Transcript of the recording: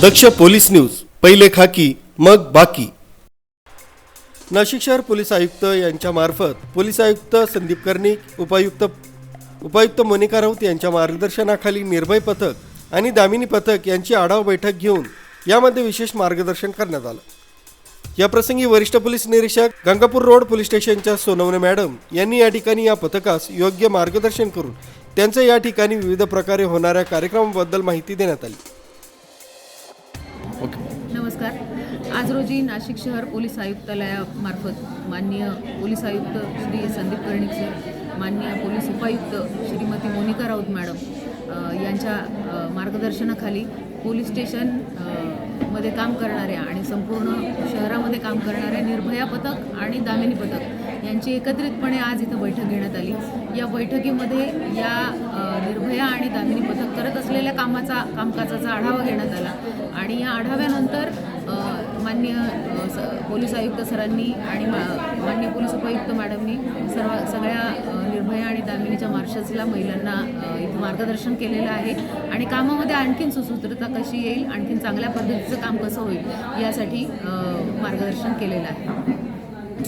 दक्ष police news पहिले खाकी मग बाकी. नाशिक शहर पोलीस आयुक्त यांच्या मार्फत पोलीस आयुक्त संदीप कर्णिक उपायुक्त उपायुक्त मोनिका राऊत यांच्या मार्गदर्शनाखाली निर्भय पथक आणि दामिनी पथक यांची आढावा बैठक घेऊन यामध्ये विशेष मार्गदर्शन करण्यात आलं. या प्रसंगी वरिष्ठ पोलीस निरीक्षक गंगापूर रोड पोलीस स्टेशनच्या सोनवणे मॅडम यांनी या ठिकाणी या पथकास योग्य मार्गदर्शन करून त्यांचं या ठिकाणी विविध प्रकारे होणाऱ्या कार्यक्रमाबद्दल माहिती देण्यात आली. नमस्कार. आज रोजी नाशिक शहर पोलीस आयुक्तालयामार्फत माननीय पोलीस आयुक्त श्री संदीप कर्णिक सर माननीय पोलीस उपायुक्त श्रीमती मोनिका राऊत मॅडम यांच्या मार्गदर्शनाखाली पोलीस स्टेशनमध्ये काम करणाऱ्या आणि संपूर्ण शहरामध्ये काम करणाऱ्या निर्भया पथक आणि दामिनी पथक यांची एकत्रितपणे आज इथं बैठक घेण्यात आली. या बैठकीमध्ये या निर्भया आणि दामिनी पथक करत असलेल्या कामाचा कामकाजाचा आढावा घेण्यात आला. आणि या आढाव्यानंतर मान्य माननीय स- पोलीस आयुक्त सरांनी आणि मा- मान्य पोलीस उपायुक्त मॅडमनी सर्व सगळ्या निर्भया आणि दामिनीच्या मार्शल्सला महिलांना इथं मार्गदर्शन केलेलं आहे. आणि कामामध्ये आणखीन सुसूत्रता कशी येईल आणखीन चांगल्या पद्धतीचं काम कसं होईल यासाठी मार्गदर्शन केलेलं आहे.